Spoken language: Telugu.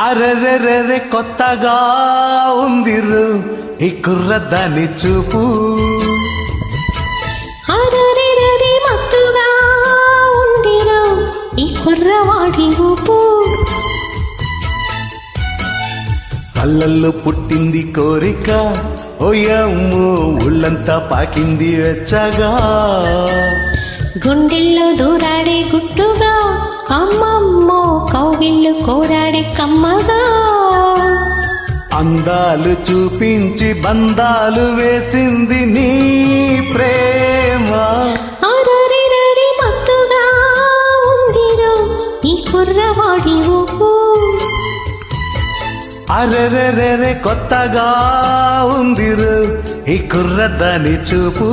అరెరెరెరె కొత్తగా ఉందిరు ఈ కుర్రదాని చూపు. అరరిరరి మత్తుగా ఉందిరా ఈ కుర్రవాడి ఊపు. కళ్ళల్లో పుట్టింది కోరిక. ఓయమ్మో ఒళ్ళంతా పాకింది వెచ్చగా. గుండెల్లో దూరాడే కౌగిళ్ళు కోరాడే కమ్మగా. అందాలు చూపించి బంధాలు వేసింది నీ ప్రేమ. మత్తుగా ఉందిరా ఈ కుర్రవాడి ఊపు. అరెరెరెరె కొత్తగా ఉందిరు ఈ కుర్రదాని చూపు.